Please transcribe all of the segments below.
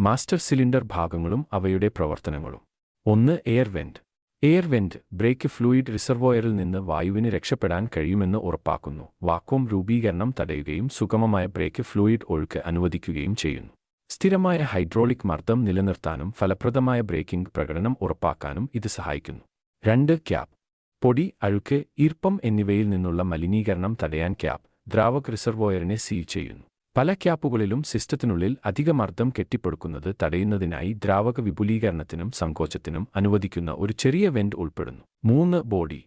Master cylinder ഭാഗങ്ങളും അവയുടെ പ്രവർത്തനങ്ങളും. ഒന്ന് air vent. Air vent brake fluid റിസർവോയറിൽ നിന്ന് വായുവിന് രക്ഷപ്പെടാൻ കഴിയുമെന്ന് ഉറപ്പാക്കുന്നു. വാക്വം രൂപീകരണം തടയുകയും സുഗമമായ ബ്രേക്ക് ഫ്ലൂയിഡ് ഒഴുക്ക് അനുവദിക്കുകയും ചെയ്യുന്നു. സ്ഥിരമായ ഹൈഡ്രോളിക് മർദ്ദം നിലനിർത്താനും ഫലപ്രദമായ ബ്രേക്കിംഗ് പ്രകടനം ഉറപ്പാക്കാനും ഇത് സഹായിക്കുന്നു. രണ്ട് ക്യാപ്. പൊടി അഴുക്ക് ഈർപ്പം എന്നിവയിൽ നിന്നുള്ള മലിനീകരണം തടയാൻ ക്യാപ് ദ്രാവക് റിസർവോയറിനെ സീൽ ചെയ്യുന്നു. പല ക്യാപ്പുകളിലും സിസ്റ്റത്തിനുള്ളിൽ അധികമർദ്ദം കെട്ടിപ്പടുക്കുന്നത് തടയുന്നതിനായി ദ്രാവക വിപുലീകരണത്തിനും സങ്കോചത്തിനും അനുവദിക്കുന്ന ഒരു ചെറിയ വെന്റ് ഉൾപ്പെടുന്നു. മൂന്ന് ബോഡി.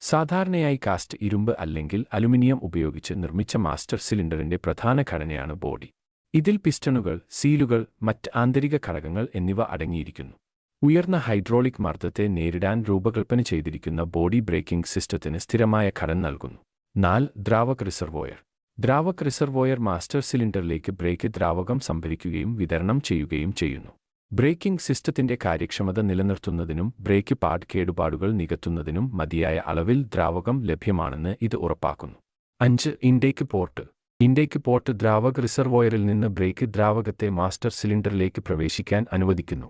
സാധാരണയായി കാസ്റ്റ് ഇരുമ്പ് അല്ലെങ്കിൽ അലുമിനിയം ഉപയോഗിച്ച് നിർമ്മിച്ച മാസ്റ്റർ സിലിണ്ടറിന്റെ പ്രധാന ഘടനയാണ് ബോഡി. ഇതിൽ പിസ്റ്റണുകൾ സീലുകൾ മറ്റ് ആന്തരിക ഘടകങ്ങൾ എന്നിവ അടങ്ങിയിരിക്കുന്നു. ഉയർന്ന ഹൈഡ്രോളിക് മർദ്ദത്തെ നേരിടാൻ രൂപകൽപ്പന ചെയ്തിരിക്കുന്ന ബോഡി ബ്രേക്കിംഗ് സിസ്റ്റത്തിന് സ്ഥിരമായ ഘടന നൽകുന്നു. നാല് ദ്രാവക റിസർവോയർ. ദ്രാവക് റിസർവോയർ മാസ്റ്റർ സിലിണ്ടറിലേക്ക് ബ്രേക്ക് ദ്രാവകം സംഭരിക്കുകയും വിതരണം ചെയ്യുകയും ചെയ്യുന്നു. ബ്രേക്കിംഗ് സിസ്റ്റത്തിന്റെ കാര്യക്ഷമത നിലനിർത്തുന്നതിനും ബ്രേക്ക് പാഡ് കേടുപാടുകൾ നികത്തുന്നതിനും മതിയായ അളവിൽ ദ്രാവകം ലഭ്യമാണെന്ന് ഇത് ഉറപ്പാക്കുന്നു. അഞ്ച് ഇൻടേക്ക് പോർട്ട്. ഇൻടേക്ക് പോർട്ട് ദ്രാവക റിസർവോയറിൽ നിന്ന് ബ്രേക്ക് ദ്രാവകത്തെ മാസ്റ്റർ സിലിണ്ടറിലേക്ക് പ്രവേശിക്കാൻ അനുവദിക്കുന്നു.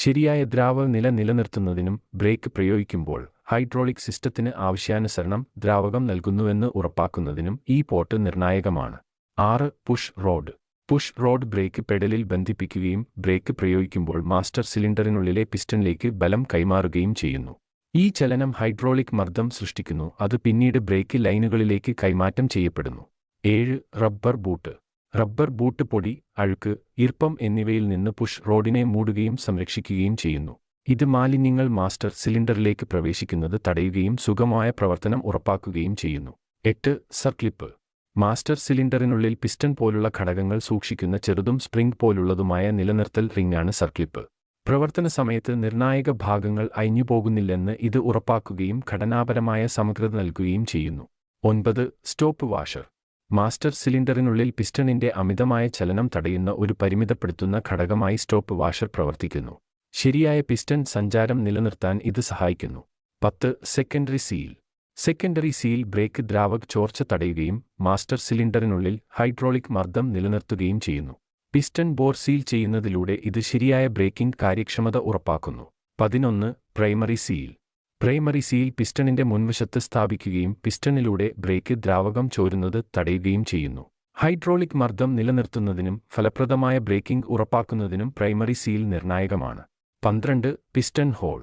ശരിയായ ദ്രാവക നില നിലനിർത്തുന്നതിനും ബ്രേക്ക് പ്രയോഗിക്കുമ്പോൾ ഹൈഡ്രോളിക് സിസ്റ്റത്തിന് ആവശ്യാനുസരണം ദ്രാവകം നൽകുന്നുവെന്ന് ഉറപ്പാക്കുന്നതിനും ഈ പോർട്ട് നിർണായകമാണ്. ആറ് push rod. Push rod brake പെഡലിൽ ബന്ധിപ്പിക്കുകയും ബ്രേക്ക് പ്രയോഗിക്കുമ്പോൾ മാസ്റ്റർ സിലിണ്ടറിനുള്ളിലെ പിസ്റ്റണിലേക്ക് ബലം കൈമാറുകയും ചെയ്യുന്നു. ഈ ചലനം ഹൈഡ്രോളിക് മർദ്ദം സൃഷ്ടിക്കുന്നു അത് പിന്നീട് ബ്രേക്ക് ലൈനുകളിലേക്ക് കൈമാറ്റം ചെയ്യപ്പെടുന്നു. ഏഴ് റബ്ബർ ബൂട്ട്. റബ്ബർ ബൂട്ട് പൊടി അഴുക്ക് ഈർപ്പം എന്നിവയിൽ നിന്ന് പുഷ് റോഡിനെ മൂടുകയും സംരക്ഷിക്കുകയും ചെയ്യുന്നു. ഇത് മാലിന്യങ്ങൾ മാസ്റ്റർ സിലിണ്ടറിലേക്ക് പ്രവേശിക്കുന്നത് തടയുകയും സുഗമമായ പ്രവർത്തനം ഉറപ്പാക്കുകയും ചെയ്യുന്നു. എട്ട് സർക്ലിപ്പ് മാസ്റ്റർ സിലിണ്ടറിനുള്ളിൽ പിസ്റ്റൺ പോലുള്ള ഘടകങ്ങൾ സൂക്ഷിക്കുന്ന ചെറുതും സ്പ്രിംഗ് പോലുള്ളതുമായ നിലനിർത്തൽ റിംഗാണ് സർക്ലിപ്പ് പ്രവർത്തന സമയത്ത് നിർണായക ഭാഗങ്ങൾ അയഞ്ഞുപോകുന്നില്ലെന്ന് ഇത് ഉറപ്പാക്കുകയും ഘടനാപരമായ സമഗ്രത നൽകുകയും ചെയ്യുന്നു. ഒൻപത് സ്റ്റോപ്പ് വാഷർ. മാസ്റ്റർ സിലിണ്ടറിനുള്ളിൽ പിസ്റ്റണിന്റെ അമിതമായ ചലനം തടയുന്ന ഒരു പരിമിതപ്പെടുത്തുന്ന ഘടകമായി സ്റ്റോപ്പ് വാഷർ പ്രവർത്തിക്കുന്നു. ശരിയായ പിസ്റ്റൺ സഞ്ചാരം നിലനിർത്താൻ ഇത് സഹായിക്കുന്നു. പത്ത് secondary seal. Secondary seal brake ദ്രാവക് ചോർച്ച തടയുകയും മാസ്റ്റർ സിലിണ്ടറിനുള്ളിൽ ഹൈഡ്രോളിക് മർദ്ദം നിലനിർത്തുകയും ചെയ്യുന്നു. പിസ്റ്റൺ ബോർ സീൽ ചെയ്യുന്നതിലൂടെ ഇത് ശരിയായ ബ്രേക്കിംഗ് കാര്യക്ഷമത ഉറപ്പാക്കുന്നു. പതിനൊന്ന് പ്രൈമറി സീൽ. പ്രൈമറി സീൽ പിസ്റ്റണിന്റെ മുൻവശത്ത് സ്ഥാപിക്കുകയും പിസ്റ്റണിലൂടെ ബ്രേക്ക് ദ്രാവകം ചോരുന്നത് തടയുകയും ചെയ്യുന്നു. ഹൈഡ്രോളിക് മർദ്ദം നിലനിർത്തുന്നതിനും ഫലപ്രദമായ ബ്രേക്കിംഗ് ഉറപ്പാക്കുന്നതിനും പ്രൈമറി സീൽ നിർണായകമാണ്. പന്ത്രണ്ട് പിസ്റ്റൺ ഹോൾ.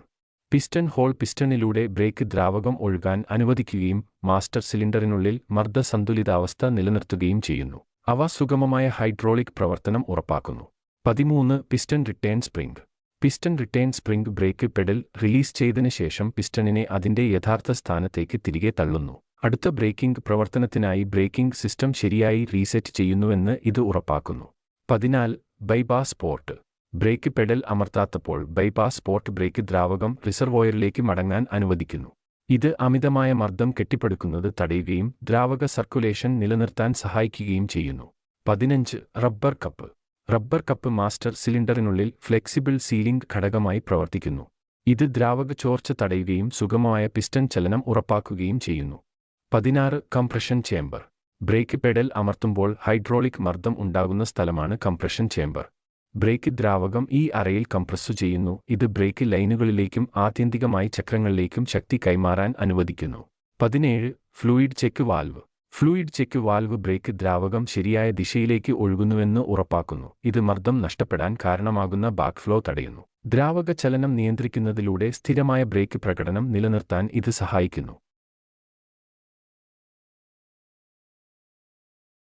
പിസ്റ്റൺ ഹോൾ പിസ്റ്റണിലൂടെ ബ്രേക്ക് ദ്രാവകം ഒഴുകാൻ അനുവദിക്കുകയും മാസ്റ്റർ സിലിണ്ടറിനുള്ളിൽ മർദ്ദ സന്തുലിതാവസ്ഥ നിലനിർത്തുകയും ചെയ്യുന്നു. അവ സുഗമമായ ഹൈഡ്രോളിക് പ്രവർത്തനം ഉറപ്പാക്കുന്നു. പതിമൂന്ന് piston return spring. Piston return spring brake pedal release ചെയ്തതിനു ശേഷം പിസ്റ്റണിനെ അതിന്റെ യഥാർത്ഥ സ്ഥാനത്തേക്ക് തിരികെ തള്ളുന്നു. അടുത്ത ബ്രേക്കിംഗ് പ്രവർത്തനത്തിനായി ബ്രേക്കിംഗ് സിസ്റ്റം ശരിയായി റീസെറ്റ് ചെയ്യുന്നുവെന്ന് ഇത് ഉറപ്പാക്കുന്നു. പതിനാല് ബൈപാസ് പോർട്ട്. ബ്രേക്ക് പെഡൽ അമർത്താത്തപ്പോൾ ബൈപാസ് പോർട്ട് ബ്രേക്ക് ദ്രാവകം റിസർവോയറിലേക്ക് മടങ്ങാൻ അനുവദിക്കുന്നു. ഇത് അമിതമായ മർദ്ദം കെട്ടിപ്പടുക്കുന്നത് തടയുകയും ദ്രാവക സർക്കുലേഷൻ നിലനിർത്താൻ സഹായിക്കുകയും ചെയ്യുന്നു. പതിനഞ്ച് rubber cup. Rubber cup master സിലിണ്ടറിനുള്ളിൽ flexible sealing ഘടകമായി പ്രവർത്തിക്കുന്നു. ഇത് ദ്രാവക ചോർച്ച തടയുകയും സുഗമമായ പിസ്റ്റൺ ചലനം ഉറപ്പാക്കുകയും ചെയ്യുന്നു. പതിനാറ് കംപ്രഷൻ ചേംബർ. ബ്രേക്ക് പെഡൽ അമർത്തുമ്പോൾ ഹൈഡ്രോളിക് മർദ്ദം ഉണ്ടാകുന്ന സ്ഥലമാണ് കംപ്രഷൻ ചേംബർ. ബ്രേക്ക് ദ്രാവകം ഈ അറയിൽ കംപ്രസ്സു ചെയ്യുന്നു. ഇത് ബ്രേക്ക് ലൈനുകളിലേക്കും ആത്യന്തികമായി ചക്രങ്ങളിലേക്കും ശക്തി കൈമാറാൻ അനുവദിക്കുന്നു. പതിനേഴ് fluid check valve. Fluid check valve brake ദ്രാവകം ശരിയായ ദിശയിലേക്ക് ഒഴുകുന്നുവെന്ന് ഉറപ്പാക്കുന്നു. ഇത് മർദ്ദം നഷ്ടപ്പെടാൻ കാരണമാകുന്ന ബാക്ക് ഫ്ലോ തടയുന്നു. ദ്രാവക ചലനം നിയന്ത്രിക്കുന്നതിലൂടെ സ്ഥിരമായ ബ്രേക്ക് പ്രകടനം നിലനിർത്താൻ ഇത് സഹായിക്കുന്നു.